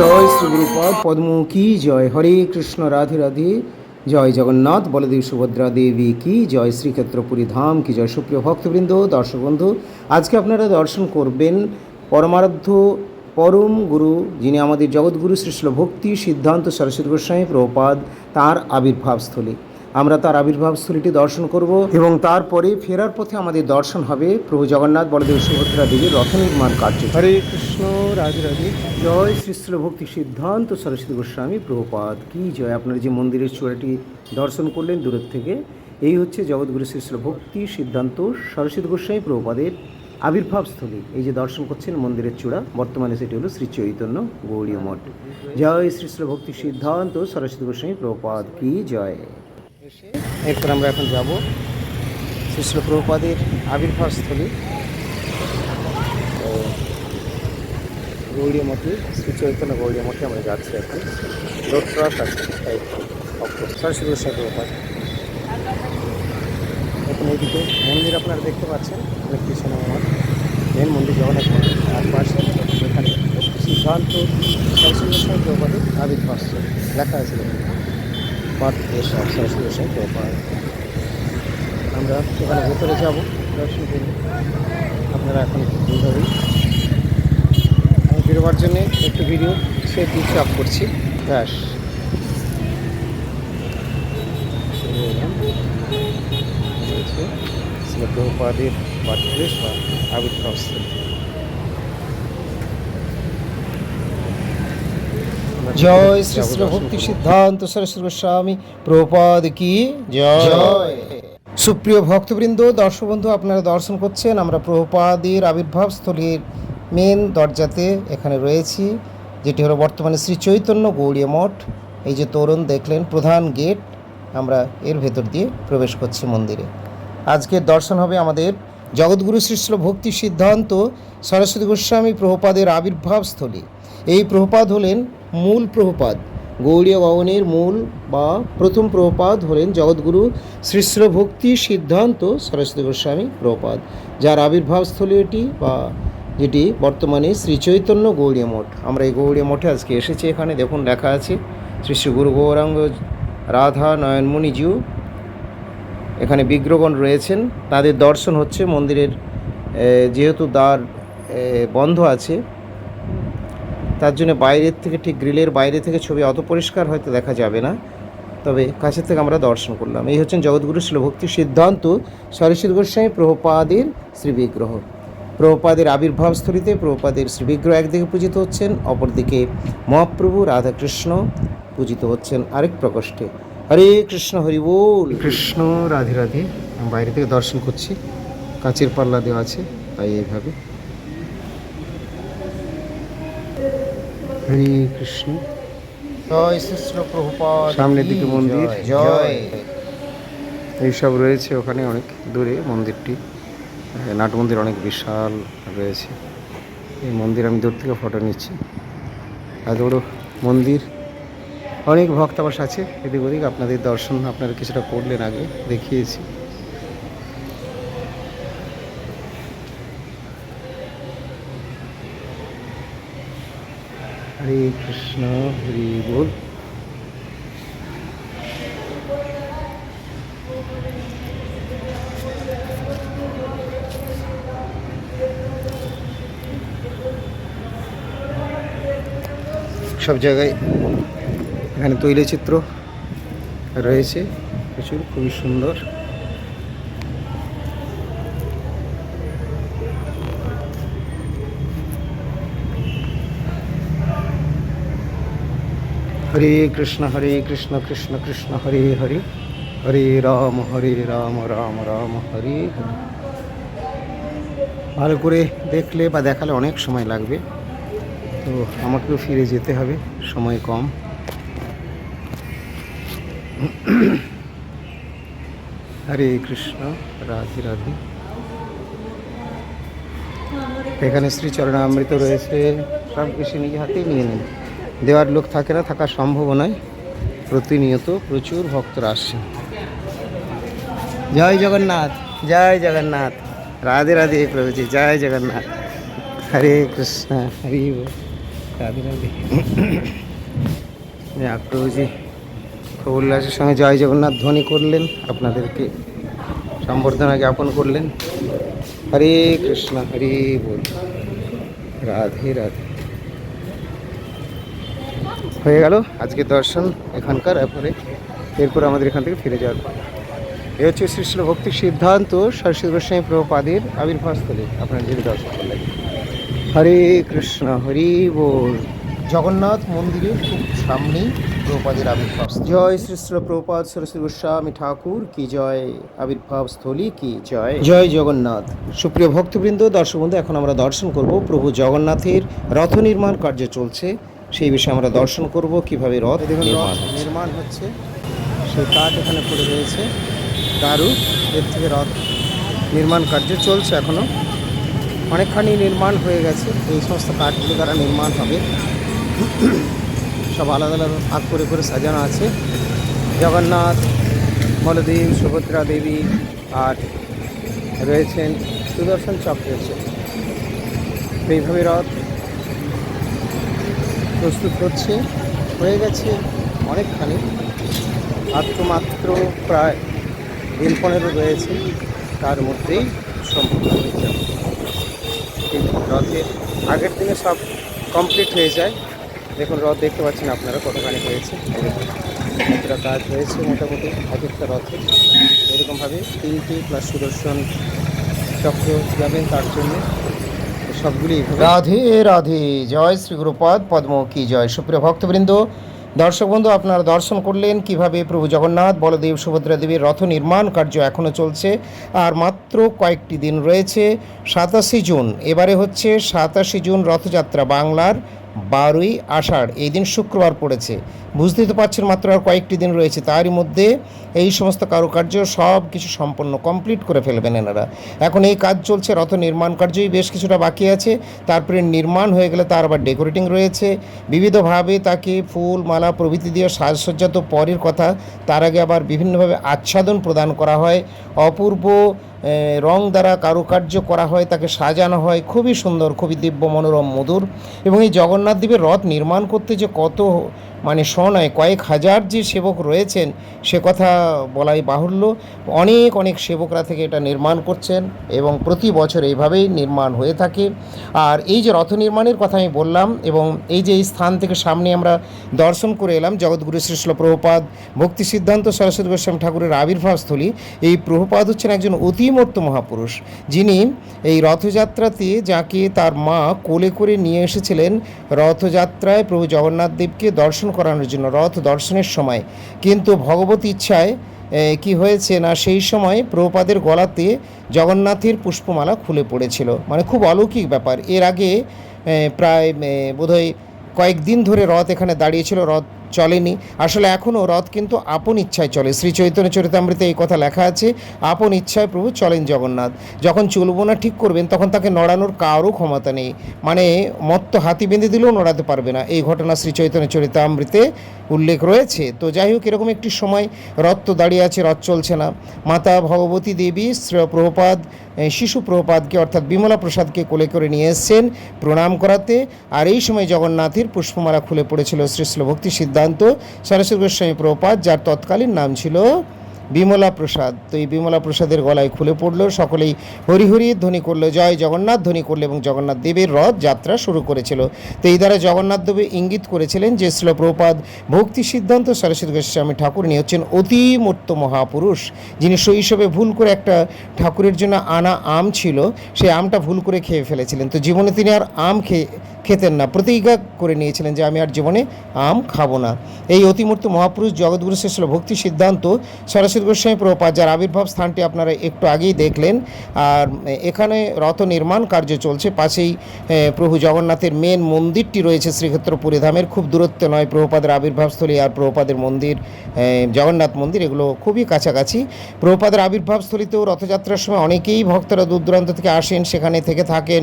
জয় শ্রী গুরুপদ পদ্মমুখী, জয় হরে কৃষ্ণ, রাধে রাধে। জয় জগন্নাথ, বলদেব সুভদ্রা দেবী কি, জয় শ্রীক্ষেত্রপুরী ধাম কি, জয় সুপ্রিয় ভক্তবৃন্দ, দর্শক বন্ধু, আজকে আপনারা দর্শন করবেন পরমারাধ্য পরম গুরু, যিনি আমাদের জগৎগুরু শ্রীশ্ল ভক্তি সিদ্ধান্ত সরস্বতী গোস্বামী প্রপাদ তাঁর আবির্ভাবস্থলী আমরা তার আবির্ভাবস্থলীটি দর্শন করব এবং তারপরে ফেরার পথে আমাদের দর্শন হবে প্রভু জগন্নাথ বলদেব সুভদ্রা দেবীর রথ নির্মাণ কার্য। হরে কৃষ্ণ রাধে রাধে। জয় শ্রীশ্ল ভক্তি সিদ্ধান্ত সরস্বতী গোস্বামী প্রভুপাদ। কি জয় আপনারা যে মন্দিরের চূড়াটি দর্শন করলেন দূরের থেকে। এই হচ্ছে জগৎগুরু শ্রীশ্ল ভক্তি সিদ্ধান্ত সরস্বতী গোস্বামী প্রভুপাদের আবির্ভাবস্থলী এই যে দর্শন করছেন মন্দিরের চূড়া বর্তমানে সেটি হলো শ্রী চৈতন্য গৌরীয় মঠ জয় শ্রীশ্ল ভক্তি সিদ্ধান্ত সরস্বতী গোস্বামী প্রভুপাদ। কি জয়! এসে এরপর আমরা এখন যাব শ্রীশ্ল প্রভুপাদের আবির্ভাবস্থলী তো গৌরীয় মঠে শ্রী চৈতন্য গৌরীয় মঠে আমরা যাচ্ছি এখন। সরস্বতী এখন এইদিকে মন্দির আপনারা দেখতে পাচ্ছেন, অনেক পিছনে আমার মেন মন্দির জগন্নাথ মন্দির আর পাশে সিদ্ধান্ত সরস্বতী আবির্ভাবস্থলী লেখা আছে পাঠ দেশ সরস্বতী গোস্বামী প্রভুপাদ আমরা সেখানে ভেতরে যাব দর্শন করব আপনারা এখন এইভাবেই আমি বেরোবার জন্যে একটু ভিডিও সে পিছিয়ে আপ করছি ব্যাস প্রভুপাদের বা আবির্ভাবস্থলী জয় শ্রী শ্রী ভক্তি সিদ্ধান্ত সরস্বতী গোস্বামী প্রভুপাদ কি জয়। সুপ্রিয় ভক্তবৃন্দ দর্শক বন্ধু আপনারা দর্শন করছেন আমরা প্রভুপাদের আবির্ভাব স্থলীর মেন দরজাতে এখানে রয়েছি যেটি হলো বর্তমানে শ্রী চৈতন্য গৌড়ীয় মঠ। এই যে তরুণ দেখলেন প্রধান গেট আমরা এর ভেতর দিয়ে প্রবেশ করছি মন্দিরে। আজকের দর্শন হবে আমাদের জগৎগুরু শ্রীশ্ল ভক্তি সিদ্ধান্ত সরস্বতী গোস্বামী প্রভুপাদের আবির্ভাব স্থলী। এই প্রভুপাদ হলেন মূল প্রভুপাদ। গৌড়ীয় ভবনের মূল বা প্রথম প্রভুপাদ হলেন জগৎগুরু শ্রীশ্ল ভক্তি সিদ্ধান্ত সরস্বতী গোস্বামী প্রভুপাদ, যার আবির্ভাবস্থলী এটি বা যেটি বর্তমানে শ্রী চৈতন্য গৌড়ীয় মঠ। আমরা এই গৌড়ীয় মঠে আজকে এসেছি, এখানে দেখুন লেখা আছে শ্রী শ্রী গুরু গৌরাঙ্গ রাধা নয়নমণিজিউ এখানে বিগ্রহগণ রয়েছেন, তাদের দর্শন হচ্ছে, মন্দিরের যেহেতু দ্বার বন্ধ আছে তার জন্য বাইরের থেকে ঠিক গ্রিলের বাইরে থেকে ছবি অত পরিষ্কার হয়তো দেখা যাবে না। তবে কাছের থেকে আমরা দর্শন করলাম। এই হচ্ছেন জগৎগুরু শিলভক্তি সিদ্ধান্ত। সরস্বতী গোস্বামী প্রভুপাদের শ্রীবিগ্রহ প্রভুপাদের আবির্ভাবস্থলীতে প্রভুপাদের শ্রীবিগ্রহ একদিকে পূজিত হচ্ছেন, অপরদিকে মহাপ্রভু রাধাকৃষ্ণ পূজিত হচ্ছেন আরেক প্রকোষ্ঠে। হরে কৃষ্ণ, হরি বল। কৃষ্ণ, রাধে রাধে। বাইরে থেকে দর্শন করছি। কাঁচের পাল্লা দেওয়া আছে, তাই এইভাবে। হরে কৃষ্ণ। জয় শ্রীষ্ণ প্রভুপাদ সামনের দিকে মন্দির। জয় এইসব রয়েছে ওখানে অনেক দূরে মন্দিরটি। নাট মন্দির অনেক বিশাল রয়েছে। এই মন্দির আমি দূর থেকে ফটো নিচ্ছি। এত বড় মন্দির। অনেক ভক্তাবাস আছে। এদিক ওদিক আপনাদের দর্শন আপনারা কিছুটা করলেন আগে দেখিয়েছি। হরে কৃষ্ণ হরি বল। সব জায়গায় এখানে তৈলচিত্র রয়েছে প্রচুর খুবই সুন্দর। হরে কৃষ্ণ হরে কৃষ্ণ কৃষ্ণ কৃষ্ণ, হরে হরে। হরে রাম হরে রাম রাম রাম, হরে হরে। ভালো করে দেখলে বা দেখালে অনেক সময় লাগবে। তো আমাকেও ফিরে যেতে হবে, সময় কম। হরে কৃষ্ণ, রাধে রাধে। এখানে শ্রী চরণামৃত রয়েছে। সব কিছু নিজে হাতেই নিয়ে নেন। দেওয়ার লোক থাকে না, থাকা সম্ভব নয়। প্রতিনিয়ত প্রচুর ভক্তরা আসছেন। জয় জগন্নাথ জয় জগন্নাথ। রাধে রাধে প্রভুজি, জয় জগন্নাথ। হরে কৃষ্ণ, হরি। রাধে রাধে। প্রভুজি খুব উল্লাসের সঙ্গে জয় জগন্নাথ ধ্বনি করলেন, আপনাদেরকে সম্বর্ধনা জ্ঞাপন করলেন। হরে কৃষ্ণ, হরি বল। রাধে রাধে। হয়ে গেল। আজকে দর্শন এখানকার, এরপরে এরপর আমাদের এখান থেকে ফিরে যাওয়ার এ হচ্ছে শ্রী শ্রী ভক্তি সিদ্ধান্ত, সরস্বতী গোস্বামী প্রভুপাদের আবির্ভাবস্থলে আপনার যদি দর্শন করলেন হরে কৃষ্ণ, হরি বল। জগন্নাথ মন্দিরের খুব সামনেই প্রভুপাদের আবির্ভাব জয় শ্রী শ্রী প্রভুপাদ, সরস্বতী গোস্বামী ঠাকুর, কি জয়? আবির্ভাব স্থলী, কি জয়? জয় জগন্নাথ। সুপ্রিয় ভক্তবৃন্দ, দর্শক বন্ধু, এখন আমরা দর্শন করব প্রভু জগন্নাথের রথ নির্মাণ কার্য চলছে। সেই বিষয়ে আমরা দর্শন করব কীভাবে রথ নির্মাণ নির্মাণ হচ্ছে। সেই কাঠ এখানে পড়ে রয়েছে। দারু এর থেকে রথ নির্মাণ কার্য চলছে এখনও। অনেকখানি নির্মাণ হয়ে গেছে। এই সমস্ত কাঠগুলো দ্বারা নির্মাণ হবে। সব আলাদা আলাদা ভাগ করে করে সাজানো আছে। জগন্নাথ বলদেব সুভদ্রা দেবী আর রয়েছেন সুদর্শন চক্রের এইভাবে রথ প্রস্তুত হচ্ছে। হয়ে গেছে অনেকখানি। মাত্র মাত্র প্রায় দিন পনেরো রয়েছে। তার মধ্যেই সম্পূর্ণ হয়ে যাবে। রথের আগের দিনে সব কমপ্লিট হয়ে যায়। দেখুন, রথ দেখতে পাচ্ছেন আপনারা কতখানি হয়েছে। কতটা কাজ হয়েছে মোটামুটি এক একটা রথে। এরকমভাবে তিনটি প্লাস সুদর্শন চক্র যাবেন তার জন্য। সবগুলি রাধে রাধে, জয় শ্রী গুরুপদ পদ্ম কি জয়। সুপ্রিয় ভক্তবৃন্দ, দর্শক বন্ধু, আপনারা দর্শন করলেন কীভাবে প্রভু জগন্নাথ, বলদেব, সুভদ্রা দেবীর রথ নির্মাণ কার্য এখনও চলছে, আর মাত্র কয়েকটি দিন রয়েছে, সাতাশি জুন। এবারে হচ্ছে সাতাশি জুন রথযাত্রা বাংলার বারোই আষাঢ়। এই দিন শুক্রবার পড়েছে। বুঝতেই তো পারছেন মাত্র আর কয়েকটি দিন রয়েছে, তারই মধ্যে এই সমস্ত কারুকার্য সব কিছু সম্পন্ন কমপ্লিট করে ফেলবেন এনারা। এখন এই কাজ চলছে, রথ নির্মাণ কার্যই বেশ কিছুটা বাকি আছে, তারপরে নির্মাণ হয়ে গেলে তার আবার ডেকোরেটিং রয়েছে। বিবিধভাবে তাকে ফুল, মালা, প্রভৃতি দিয়ে সাজসজ্জা তো পরের কথা, তার আগে আবার বিভিন্নভাবে আচ্ছাদন প্রদান করা হয়। অপূর্ব রং দ্বারা কারুকার্য করা হয়, তাকে সাজানো হয়, খুবই সুন্দর, খুবই দিব্য, মনোরম, মধুর। এবং এই জগন্নাথ দেবের রথ নির্মাণ করতে যে কত মানে নয় কয়েক হাজার যে সেবক রয়েছেন, সে কথা বলাই বাহুল্য। অনেক অনেক সেবকরা থেকে এটা নির্মাণ করছেন এবং প্রতি বছর এইভাবেই নির্মাণ হয়ে থাকে। আর এই যে রথ নির্মাণের কথা আমি বললাম এবং এই যে এই স্থান থেকে সামনে আমরা দর্শন করে এলাম, জগৎগুরু শ্রীশ্ল প্রভুপাদ ভক্তি সিদ্ধান্ত সরস্বতী গোস্বামী ঠাকুরের আবির্ভাবস্থলী, এই প্রভুপাদ হচ্ছেন একজন অতিমূর্ত মহাপুরুষ। যিনি এই রথযাত্রাতে যাকে তার মা কোলে করে নিয়ে এসেছিলেন, রথযাত্রায় প্রভু জগন্নাথ দেবকে দর্শন করানোর জন্য, রথ দর্শনের সময়। কিন্তু ভগবত ইচ্ছায় কি হয়েছে না, সেই সময় প্রপাদের গলাতে জগন্নাথের পুষ্পমালা খুলে পড়েছিল। মানে খুব অলৌকিক ব্যাপার। এর আগে প্রায় বোধহয় কয়েকদিন ধরে রথ এখানে দাঁড়িয়েছিল রথ চলেনি। আসলে এখনও রথ কিন্তু আপন ইচ্ছায় চলে। শ্রী চৈতন্য চরিতামৃতে এই কথা লেখা আছে, আপন ইচ্ছায় প্রভু চলেন জগন্নাথ। যখন চলবো না ঠিক করবেন, তখন তাকে নড়ানোর কারও ক্ষমতা নেই। মানে মত্ত হাতি বেঁধে দিলেও নড়াতে পারবে না। এই ঘটনা শ্রী চৈতন্য চরিতামৃতে উল্লেখ রয়েছে। তো যাই হোক, এরকম একটি সময় রথ তো দাঁড়িয়ে আছে, রথ চলছে না। মাতা ভগবতী দেবী শ্রী প্রভুপাদ শিশু প্রভুপাদকে, অর্থাৎ বিমলা প্রসাদকে কোলে করে নিয়ে এসছেন প্রণাম করাতে। আর এই সময় জগন্নাথের পুষ্পমালা খুলে পড়েছিল শ্রীশ্ল ভক্তি সিদ্ধান্ত সরস্বতী গোস্বামী প্রভুপাদ, যার তৎকালীন নাম ছিল বিমলা প্রসাদ। তো এই বিমলা প্রসাদের গলায় খুলে পড়ল, সকলেই হরি হরি ধ্বনি করল, জয় জগন্নাথ ধ্বনি করল এবং জগন্নাথ দেবের রথ যাত্রা শুরু করেছিল। তো এই দ্বারা জগন্নাথ দেবে ইঙ্গিত করেছিলেন যে শ্রীল প্রভুপাদ ভক্তি সিদ্ধান্ত সরস্বতী গোস্বামী ঠাকুর নিয়ে হচ্ছেন অতিমূর্ত মহাপুরুষ, যিনি শৈশবে ভুল করে একটা ঠাকুরের জন্য আনা আম ছিল সেই আমটা ভুল করে খেয়ে ফেলেছিলেন। তো জীবনে তিনি আর আম খেয়ে খেতেন না। প্রতিজ্ঞা করে নিয়েছিলেন যে, আমি আর জীবনে আম খাব না। এই অতিমূর্ত মহাপুরুষ জগৎগুরু শ্রেষ্ঠ ভক্তি সিদ্ধান্ত সরস্বতী গোস্বামী প্রপাত যার আবির্ভাব স্থানটি আপনারা একটু আগেই দেখলেন, আর এখানে রথ নির্মাণ কার্য চলছে। পাশেই প্রভু জগন্নাথের মেন মন্দিরটি রয়েছে শ্রীক্ষেত্র পুরীধামের খুব দূরত্ব নয় প্রভুপাদের আবির্ভাবস্থলী আর প্রভুপাদের মন্দির জগন্নাথ মন্দির, এগুলো খুবই কাছাকাছি। প্রভুপাদের আবির্ভাবস্থলীতেও রথযাত্রার সময় অনেকেই ভক্তরা দূর দূরান্ত থেকে আসেন, সেখানে থেকে থাকেন,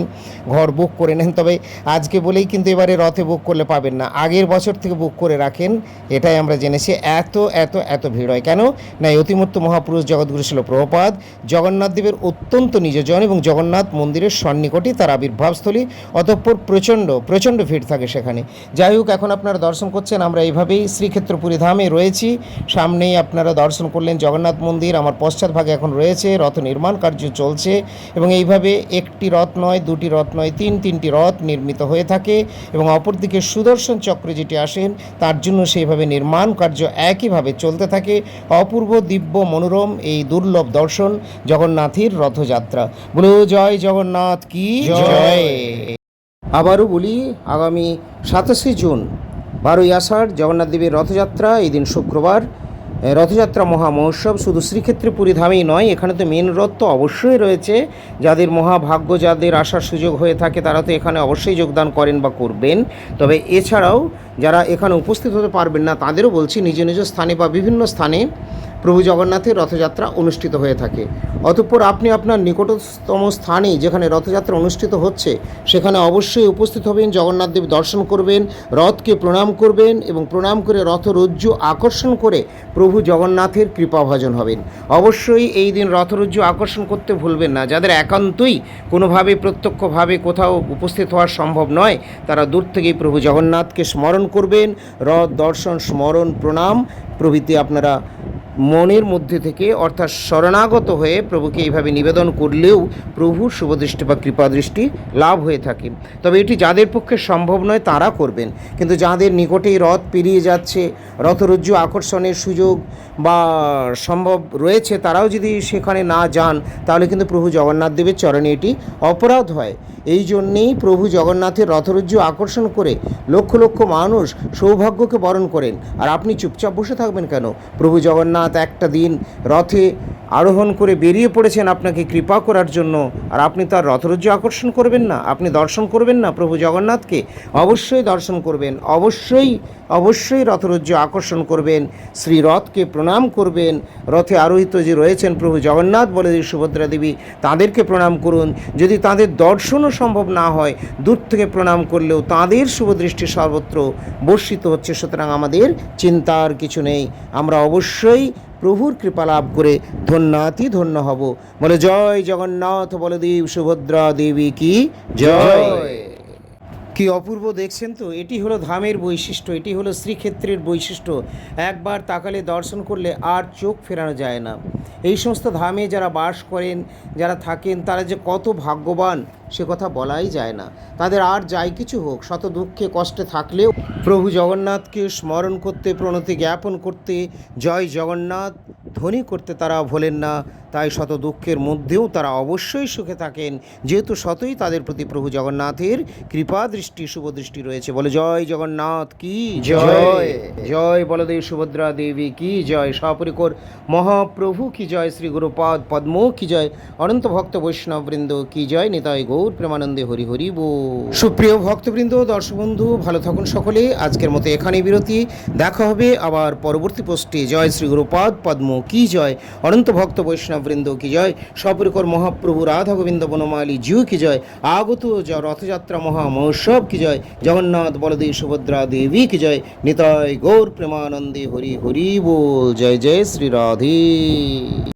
ঘর বুক করে নেন। তবে আজকে আজকে বলেই কিন্তু এবারে রথে বুক করলে পাবেন না। আগের বছর থেকে বুক করে রাখেন, এটাই আমরা জেনেছি। এত এত এত ভিড় হয়। কেন? না অতিমূর্ত মহাপুরুষ জগৎগুরু ছিল প্রভুপাদ। জগন্নাথ দেবের অত্যন্ত নিজজন এবং জগন্নাথ মন্দিরের সন্নিকটই তার আবির্ভাবস্থলী। অতঃপর প্রচণ্ড প্রচণ্ড ভিড় থাকে সেখানে। যাই হোক, এখন আপনারা দর্শন করছেন, আমরা এইভাবেই শ্রীক্ষেত্রপুরী ধামে রয়েছি। সামনেই আপনারা দর্শন করলেন জগন্নাথ মন্দির, আমার পশ্চাৎভাগে এখন রয়েছে, রথ নির্মাণ কার্য চলছে এবং এইভাবে একটি রথ নয়, দুটি রথ নয়, তিন, তিনটি রথ নির্মিত হয়ে থাকে এবং অপরদিকে সুদর্শন চক্র যেটি আসেন তার জন্য সেইভাবে নির্মাণ কার্য একইভাবে চলতে থাকে। অপূর্ব দিব্য মনোরম এই দুর্লভ দর্শন জগন্নাথের রথযাত্রা। বলো জয় জগন্নাথ কি? জয়। আবারও বলি আগামী সাতাশে জুন বারোই আষাঢ় জগন্নাথ দেবের রথযাত্রা এই দিন শুক্রবার। রথযাত্রা মহা মহোৎসব শুধু শ্রীক্ষেত্রে পুরী ধামেই নয়, এখানে তো মেন রথ তো অবশ্যই রয়েছে। যাদের মহাভাগ্য, যাদের আসার সুযোগ হয়ে থাকে, তারা তো এখানে অবশ্যই যোগদান করেন বা করবেন। তবে এছাড়াও যারা এখানে উপস্থিত হতে পারবেন না, তাদেরও বলছি, নিজ নিজ স্থানে বা বিভিন্ন স্থানে প্রভু জগন্নাথের রথযাত্রা অনুষ্ঠিত হয়ে থাকে। অতঃপর আপনি আপনার নিকটতম স্থানে যেখানে রথযাত্রা অনুষ্ঠিত হচ্ছে, সেখানে অবশ্যই উপস্থিত হবেন, জগন্নাথ দেব দর্শন করবেন, রথকে প্রণাম করবেন এবং প্রণাম করে রথ রথরজ্জু আকর্ষণ করে প্রভু জগন্নাথের কৃপাভাজন হবেন। অবশ্যই এই দিন রথরজ্জু আকর্ষণ করতে ভুলবেন না। যাদের একান্তই কোনোভাবে প্রত্যক্ষভাবে কোথাও উপস্থিত হওয়া সম্ভব নয়, তারা দূর থেকেই প্রভু জগন্নাথকে স্মরণ করবেন। রথ দর্শন, স্মরণ, প্রণাম প্রভৃতি আপনারা মনের মধ্যে থেকে অর্থাৎ শরণাগত হয়ে প্রভুকে এইভাবে নিবেদন করলেও প্রভুর শুভদৃষ্টি বা কৃপাদৃষ্টি লাভ হয়ে থাকে। তবে এটি যাদের পক্ষে সম্ভব নয়, তারা করবেন। কিন্তু যাদের নিকটেই রথ পেরিয়ে যাচ্ছে, রথরজ্জু আকর্ষণের সুযোগ বা সম্ভব রয়েছে, তারাও যদি সেখানে না যান, তাহলে কিন্তু প্রভু জগন্নাথ দেবের চরণে এটি অপরাধ হয়। এই জন্যেই প্রভু জগন্নাথের রথরজ্জু আকর্ষণ করে লক্ষ লক্ষ মানুষ সৌভাগ্যকে বরণ করেন। আর আপনি চুপচাপ বসে থাকবেন কেন? প্রভু জগন্নাথ একটা দিন রথে আরোহণ করে বেরিয়ে পড়েছেন আপনাকে কৃপা করার জন্য। আর আপনি তার রথরজ্জু আকর্ষণ করবেন না। আপনি দর্শন করবেন না প্রভু জগন্নাথকে। অবশ্যই দর্শন করবেন। অবশ্যই অবশ্যই রথরজ্জু আকর্ষণ করবেন, শ্রী রথকে প্রণাম করবেন, রথে আরোহিত যে রয়েছেন প্রভু জগন্নাথ বলে যে সুভদ্রা দেবী, তাদেরকে প্রণাম করুন। যদি তাদের দর্শনও সম্ভব না হয়, দূর থেকে প্রণাম করলেও তাদের শুভদৃষ্টি সর্বত্র বর্ষিত হচ্ছে। সুতরাং আমাদের চিন্তার কিছু নেই। আমরা অবশ্যই প্রভুর কৃপা লাভ করে ধন্যাতি ধন্য হব। বলে জয় জগন্নাথ, বলদেব সুভদ্রা দেবী কি? জয়। কি অপূর্ব দেখছেন তো? এটি হলো ধামের বৈশিষ্ট্য, এটি হলো শ্রীক্ষেত্রের বৈশিষ্ট্য। একবার তাকালে দর্শন করলে আর চোখ ফেরানো যায় না। এই সমস্ত ধামে যারা বাস করেন, যারা থাকেন, তারা যে কত ভাগ্যবান, সে কথা বলাই যায় না। তাদের আর যাই কিছু হোক, শত দুঃখে কষ্টে থাকলেও প্রভু জগন্নাথকে স্মরণ করতে, প্রণতি জ্ঞাপন করতে, জয় জগন্নাথ, ধ্বনি করতে তারা ভোলেন না। তাই শত দুঃখের মধ্যেও তারা অবশ্যই সুখে থাকেন। যেহেতু শতই তাদের প্রতি প্রভু জগন্নাথের কৃপা দৃষ্টি শুভ দৃষ্টি রয়েছে। বলে জয় জগন্নাথ কি জয়? জয়। বলদেব সুভদ্রা দেবী কি জয়? সপরিকর মহাপ্রভু কি জয়? শ্রী গুরুপাদ পদ্ম কি জয়? অনন্ত ভক্ত বৈষ্ণববৃন্দ কি জয়? নিতাই গৌর প্রেমানন্দে হরি হরি বো। সুপ্রিয় ভক্তবৃন্দ দর্শক বন্ধু ভালো থাকুন সকলে। আজকের মতো এখানে বিরতি। দেখা হবে আবার পরবর্তী পোস্টে। জয় শ্রী গুরুপাদ পদ্ম কি জয়? অনন্ত ভক্ত বৈষ্ণববৃন্দ কি জয়? সপরিকর মহাপ্রভু রাধা গোবিন্দ বনমালী জিউ কি জয়? আগত রথযাত্রা মহা মহোৎসব কি জয়? জগন্নাথ বলদেব সুভদ্রা দেবী কি জয়? নিতাই গৌর প্রেমানন্দে হরি হরি বোল। জয় জয়, শ্রী রাধে।